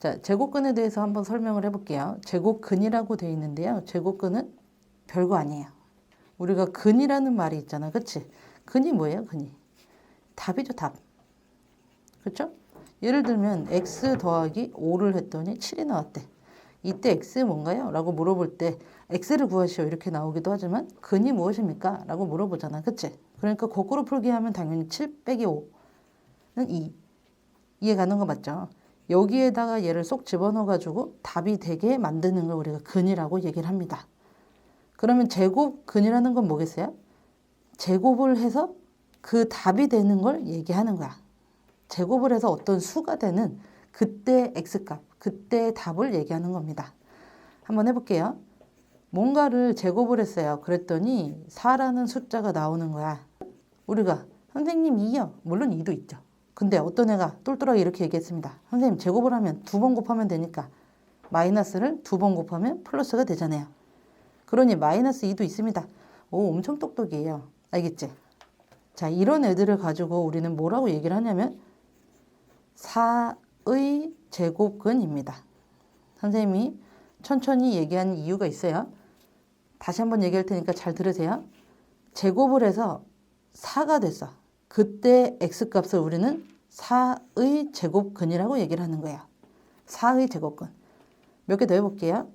자, 제곱근에 대해서 한번 설명을 해볼게요. 제곱근이라고 되어 있는데요. 제곱근은 별거 아니에요. 우리가 근이라는 말이 있잖아. 그치? 근이 뭐예요? 근이. 답이죠, 답. 그쵸? 예를 들면 x 더하기 5를 했더니 7이 나왔대. 이때 x 뭔가요? 라고 물어볼 때 x를 구하시오 이렇게 나오기도 하지만 근이 무엇입니까? 라고 물어보잖아. 그치? 그러니까 거꾸로 풀기 하면 당연히 7 빼기 5는 2. 이해 가는 거 맞죠? 여기에다가 얘를 쏙 집어넣어가지고 답이 되게 만드는 걸 우리가 근이라고 얘기를 합니다. 그러면 제곱 근이라는 건 뭐겠어요? 제곱을 해서 그 답이 되는 걸 얘기하는 거야. 제곱을 해서 어떤 수가 되는 그때 x값, 그때 답을 얘기하는 겁니다. 한번 해볼게요. 뭔가를 제곱을 했어요. 그랬더니 4라는 숫자가 나오는 거야. 우리가 선생님 2요. 물론 2도 있죠. 근데 어떤 애가 똘똘하게 이렇게 얘기했습니다. 선생님 제곱을 하면 두 번 곱하면 되니까 마이너스를 두 번 곱하면 플러스가 되잖아요. 그러니 마이너스 2도 있습니다. 오 엄청 똑똑이에요. 알겠지? 자 이런 애들을 가지고 우리는 뭐라고 얘기를 하냐면 4의 제곱근입니다. 선생님이 천천히 얘기한 이유가 있어요. 다시 한번 얘기할 테니까 잘 들으세요. 제곱을 해서 4가 됐어. 그때 x값을 우리는 4의 제곱근이라고 얘기를 하는 거예요. 4의 제곱근. 몇 개 더 해볼게요.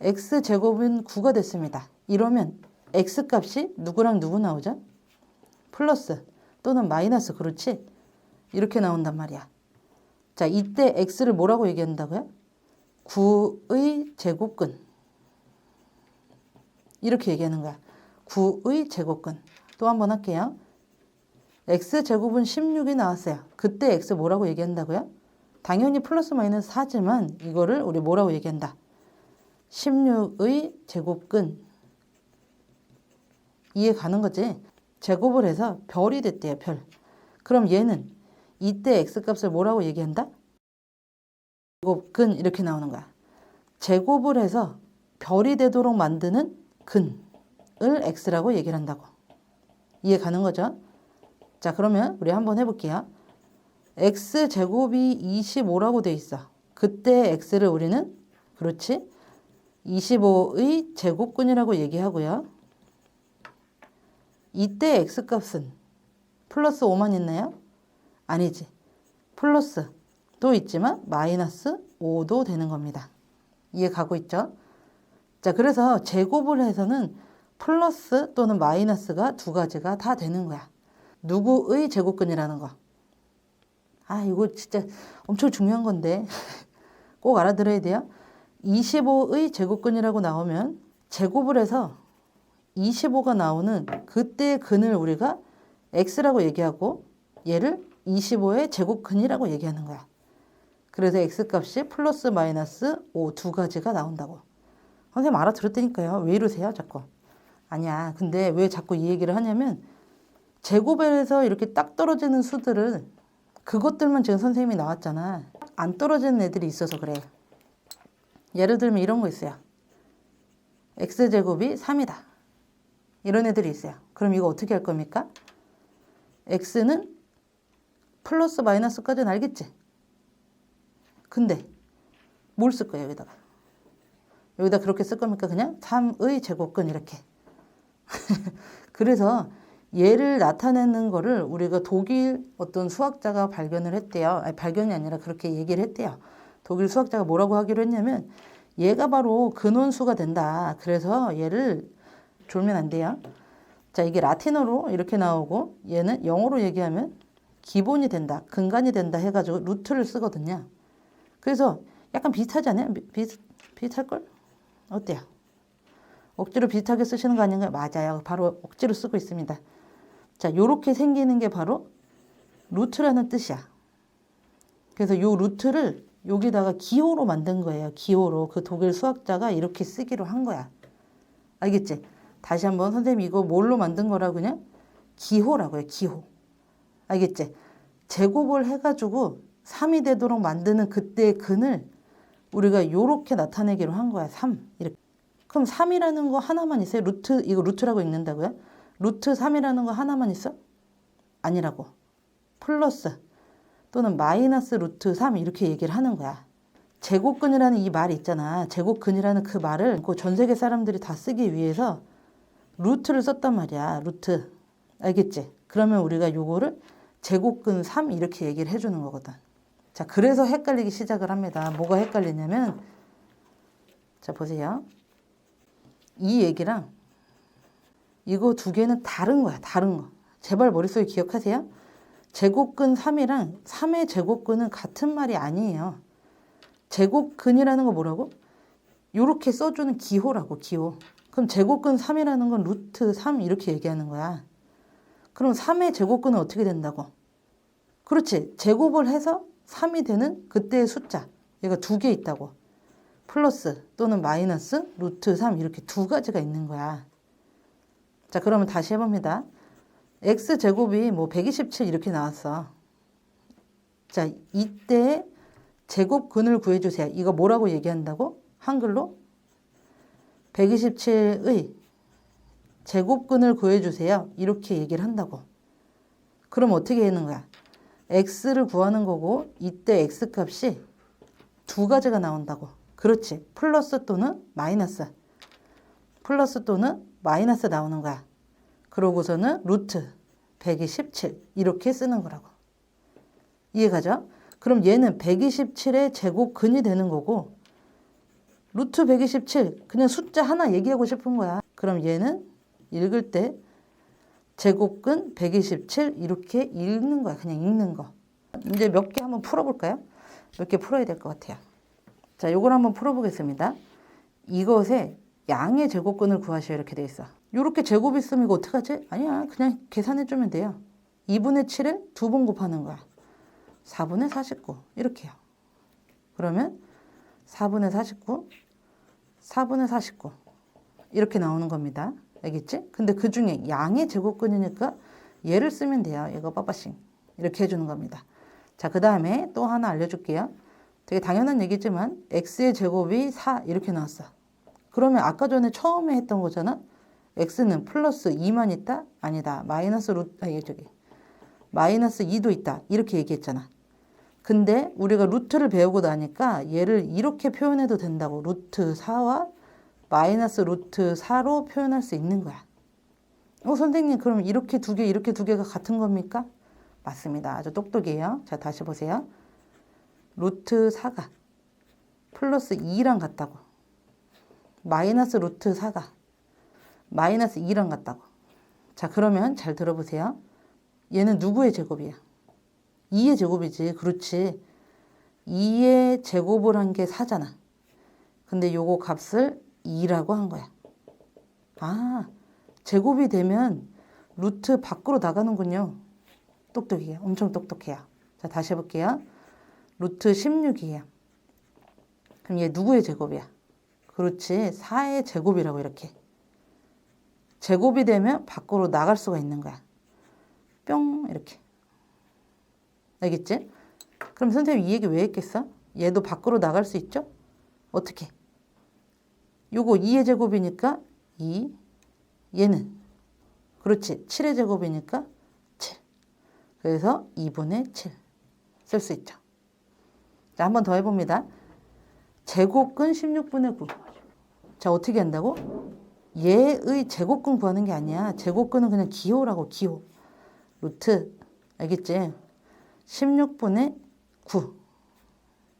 x제곱은 9가 됐습니다. 이러면 x값이 누구랑 누구 나오죠? 플러스 또는 마이너스 그렇지? 이렇게 나온단 말이야. 자, 이때 x를 뭐라고 얘기한다고요? 9의 제곱근. 이렇게 얘기하는 거야. 9의 제곱근. 또 한 번 할게요. X제곱은 16이 나왔어요. 그때 x 뭐라고 얘기한다고요? 당연히 플러스 마이너스 4지만 이거를 우리 뭐라고 얘기한다? 16의 제곱근. 이해 가는 거지? 제곱을 해서 별이 됐대요, 별. 그럼 얘는 이때 x값을 뭐라고 얘기한다? 제곱근 이렇게 나오는 거야. 제곱을 해서 별이 되도록 만드는 근을 x라고 얘기를 한다고. 이해 가는 거죠? 자, 그러면 우리 한번 해볼게요. x 제곱이 25라고 돼 있어. 그때 x를 우리는 그렇지? 25의 제곱근이라고 얘기하고요. 이때 x값은 플러스 5만 있나요? 아니지. 플러스 도 있지만 마이너스 5도 되는 겁니다. 이해 가고 있죠? 자, 그래서 제곱을 해서는 플러스 또는 마이너스가 두 가지가 다 되는 거야. 누구의 제곱근이라는 거. 아, 이거 진짜 엄청 중요한 건데 꼭 알아들어야 돼요. 25의 제곱근이라고 나오면 제곱을 해서 25가 나오는 그때 근을 우리가 x라고 얘기하고 얘를 25의 제곱근이라고 얘기하는 거야. 그래서 x값이 플러스 마이너스 5 두 가지가 나온다고. 선생님 알아들었다니까요. 왜 이러세요 자꾸. 아니야. 근데 왜 자꾸 이 얘기를 하냐면 제곱에서 이렇게 딱 떨어지는 수들은 그것들만 지금 선생님이 나왔잖아. 안 떨어지는 애들이 있어서 그래. 예를 들면 이런 거 있어요. x제곱이 3이다. 이런 애들이 있어요. 그럼 이거 어떻게 할 겁니까? x는 플러스 마이너스까지는 알겠지? 근데 뭘 쓸 거예요, 여기다가? 여기다 그렇게 쓸 겁니까? 그냥 3의 제곱근 이렇게. 그래서 얘를 나타내는 거를 우리가 독일 어떤 수학자가 발견을 했대요. 아니, 발견이 아니라 그렇게 얘기를 했대요. 독일 수학자가 뭐라고 하기로 했냐면 얘가 바로 근원수가 된다. 그래서 얘를 졸면 안 돼요. 자, 이게 라틴어로 이렇게 나오고 얘는 영어로 얘기하면 기본이 된다. 근간이 된다 해 가지고 루트를 쓰거든요. 그래서 약간 비슷하지 않아요? 비슷, 비슷할 걸? 어때요? 억지로 비슷하게 쓰시는 거 아닌가요? 맞아요. 바로 억지로 쓰고 있습니다. 자, 요렇게 생기는 게 바로 루트라는 뜻이야. 그래서 요 루트를 여기다가 기호로 만든 거예요. 기호로. 그 독일 수학자가 이렇게 쓰기로 한 거야. 알겠지? 다시 한번 선생님 이거 뭘로 만든 거라고 그냥? 기호라고요. 기호. 알겠지? 제곱을 해가지고 3이 되도록 만드는 그때의 근을 우리가 요렇게 나타내기로 한 거야. 3. 이렇게. 그럼 3이라는 거 하나만 있어요? 루트, 이거 루트라고 읽는다고요? 루트 3이라는 거 하나만 있어? 아니라고. 플러스 또는 마이너스 루트 3 이렇게 얘기를 하는 거야. 제곱근이라는 이 말이 있잖아. 제곱근이라는 그 말을 그전 세계 사람들이 다 쓰기 위해서 루트를 썼단 말이야. 루트. 알겠지? 그러면 우리가 요거를 제곱근 3 이렇게 얘기를 해주는 거거든. 자, 그래서 헷갈리기 시작을 합니다. 뭐가 헷갈리냐면, 자, 보세요. 이 얘기랑 이거 두 개는 다른 거야. 다른 거. 제발 머릿속에 기억하세요. 제곱근 3이랑 3의 제곱근은 같은 말이 아니에요. 제곱근이라는 거 뭐라고? 요렇게 써주는 기호라고, 기호. 그럼 제곱근 3이라는 건 루트 3 이렇게 얘기하는 거야. 그럼 3의 제곱근은 어떻게 된다고? 그렇지. 제곱을 해서 3이 되는 그때의 숫자. 얘가 두 개 있다고. 플러스 또는 마이너스 루트 3 이렇게 두 가지가 있는 거야. 자, 그러면 다시 해봅니다. x 제곱이 뭐 127 이렇게 나왔어. 자, 이때 제곱근을 구해주세요. 이거 뭐라고 얘기한다고? 한글로? 127의 제곱근을 구해주세요. 이렇게 얘기를 한다고. 그럼 어떻게 하는 거야? x를 구하는 거고 이때 x 값이 두 가지가 나온다고. 그렇지. 플러스 또는 마이너스. 플러스 또는 마이너스 나오는 거야. 그러고서는 루트 127 이렇게 쓰는 거라고. 이해가죠? 그럼 얘는 127의 제곱근이 되는 거고 루트 127 그냥 숫자 하나 얘기하고 싶은 거야. 그럼 얘는 읽을 때 제곱근 127 이렇게 읽는 거야. 그냥 읽는 거. 이제 몇 개 한번 풀어볼까요? 몇 개 풀어야 될 것 같아요. 자, 요걸 한번 풀어보겠습니다. 이것에 양의 제곱근을 구하시오 이렇게 돼 있어. 이렇게 제곱 있으면 이거 어떡하지? 아니야. 그냥 계산해 주면 돼요. 2분의 7을 두 번 곱하는 거야. 4분의 49 이렇게요. 그러면 4분의 49, 4분의 49 이렇게 나오는 겁니다. 알겠지? 근데 그 중에 양의 제곱근이니까 얘를 쓰면 돼요. 이거 빠빠싱 이렇게 해주는 겁니다. 자, 그 다음에 또 하나 알려줄게요. 되게 당연한 얘기지만 x의 제곱이 4 이렇게 나왔어. 그러면 아까 전에 처음에 했던 거잖아. x는 플러스 2만 있다? 아니다. 마이너스 루트, 아니, 저기. 마이너스 2도 있다. 이렇게 얘기했잖아. 근데 우리가 루트를 배우고 나니까 얘를 이렇게 표현해도 된다고. 루트 4와 마이너스 루트 4로 표현할 수 있는 거야. 어, 선생님, 그럼 이렇게 두 개, 이렇게 두 개가 같은 겁니까? 맞습니다. 아주 똑똑해요. 자, 다시 보세요. 루트 4가 플러스 2랑 같다고. 마이너스 루트 4가 마이너스 2랑 같다고. 자, 그러면 잘 들어보세요. 얘는 누구의 제곱이야? 2의 제곱이지. 그렇지. 2의 제곱을 한 게 4잖아. 근데 요거 값을 2라고 한 거야. 아, 제곱이 되면 루트 밖으로 나가는군요. 똑똑해요. 엄청 똑똑해요. 자, 다시 해볼게요. 루트 16이에요. 그럼 얘 누구의 제곱이야? 그렇지. 4의 제곱이라고 이렇게. 제곱이 되면 밖으로 나갈 수가 있는 거야. 뿅 이렇게. 알겠지? 그럼 선생님 이 얘기 왜 했겠어? 얘도 밖으로 나갈 수 있죠? 어떻게? 요거 2의 제곱이니까 2. 얘는 그렇지. 7의 제곱이니까 7. 그래서 2분의 7 쓸 수 있죠. 자, 한 번 더 해봅니다. 제곱근 16분의 9. 자, 어떻게 한다고? 얘의 제곱근 구하는 게 아니야. 제곱근은 그냥 기호라고, 기호. 루트. 알겠지? 16분의 9.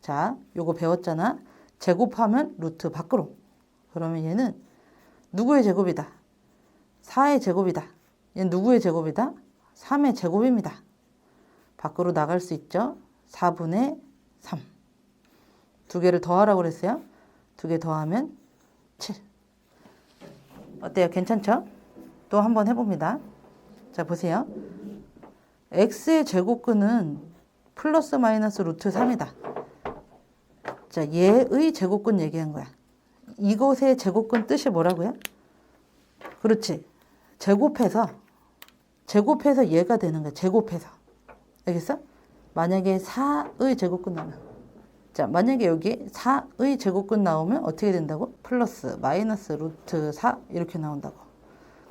자, 요거 배웠잖아. 제곱하면 루트 밖으로. 그러면 얘는 누구의 제곱이다? 4의 제곱이다. 얘는 누구의 제곱이다? 3의 제곱입니다. 밖으로 나갈 수 있죠? 4분의 3. 두 개를 더하라고 그랬어요. 두 개 더하면 7. 어때요? 괜찮죠? 또 한번 해봅니다. 자, 보세요. x의 제곱근은 플러스 마이너스 루트 3이다. 자, 얘의 제곱근 얘기한 거야. 이것의 제곱근 뜻이 뭐라고요? 그렇지. 제곱해서, 제곱해서 얘가 되는 거야. 제곱해서. 알겠어? 만약에 4의 제곱근 나오면. 자, 만약에 여기 4의 제곱근 나오면 어떻게 된다고? 플러스, 마이너스, 루트 4 이렇게 나온다고.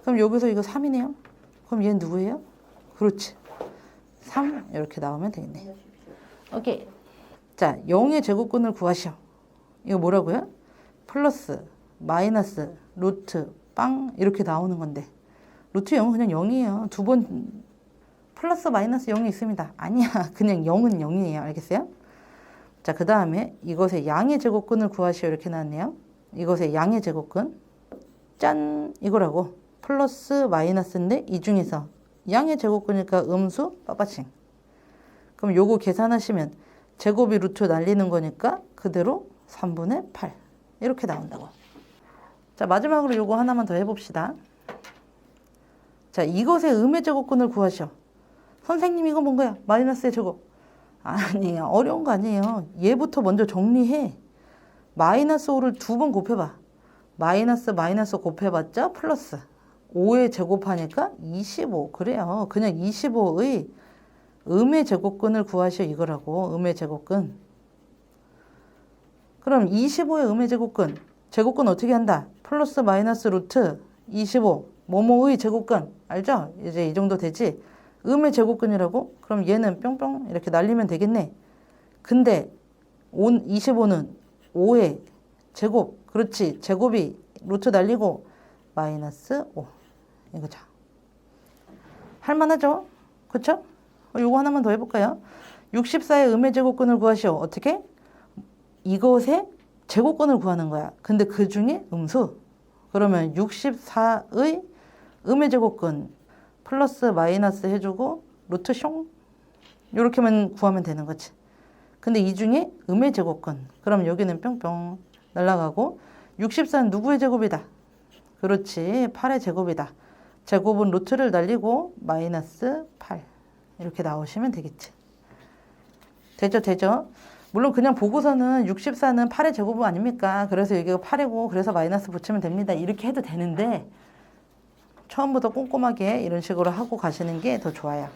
그럼 여기서 이거 3이네요? 그럼 얘는 누구예요? 그렇지. 3 이렇게 나오면 되겠네. 오케이. 자, 0의 제곱근을 구하시오. 이거 뭐라고요? 플러스, 마이너스, 루트, 빵 이렇게 나오는 건데 루트 0은 그냥 0이에요. 두 번 플러스 마이너스 0이 있습니다. 아니야. 그냥 0은 0이에요. 알겠어요? 자, 그 다음에 이것의 양의 제곱근을 구하시오. 이렇게 나왔네요. 이것의 양의 제곱근. 짠! 이거라고. 플러스 마이너스인데 이 중에서 양의 제곱근이니까 음수 빠빠칭. 그럼 요거 계산하시면 제곱이 루트 날리는 거니까 그대로 3분의 8 이렇게 나온다고. 자 마지막으로 요거 하나만 더 해봅시다. 자 이것의 음의 제곱근을 구하시오. 선생님 이거 뭔가요? 마이너스의 제곱. 아니에요. 어려운 거 아니에요. 얘부터 먼저 정리해. 마이너스 5를 두 번 곱해봐. 마이너스 마이너스 곱해봤자 플러스 5에 제곱하니까 25 그래요. 그냥 25의 음의 제곱근을 구하시오 이거라고 음의 제곱근. 그럼 25의 음의 제곱근 제곱근 어떻게 한다? 플러스 마이너스 루트 25 뭐뭐의 제곱근 알죠? 이제 이 정도 되지? 음의 제곱근이라고? 그럼 얘는 뿅뿅 이렇게 날리면 되겠네. 근데 25는 5의 제곱 그렇지 제곱이 루트 날리고 마이너스 5 이거죠. 할만하죠? 그쵸? 어, 요거 하나만 더 해볼까요? 64의 음의 제곱근을 구하시오. 어떻게? 이것의 제곱근을 구하는 거야. 근데 그 중에 음수. 그러면 64의 음의 제곱근 플러스 마이너스 해주고 루트 숑 요렇게만 구하면 되는 거지. 근데 이 중에 음의 제곱근. 그럼 여기는 뿅뿅 날라가고 64는 누구의 제곱이다? 그렇지. 8의 제곱이다. 제곱은 루트를 날리고 마이너스 8 이렇게 나오시면 되겠지. 되죠, 되죠. 물론 그냥 보고서는 64는 8의 제곱은 아닙니까? 그래서 여기가 8이고 그래서 마이너스 붙이면 됩니다. 이렇게 해도 되는데 처음부터 꼼꼼하게 이런 식으로 하고 가시는 게 더 좋아요.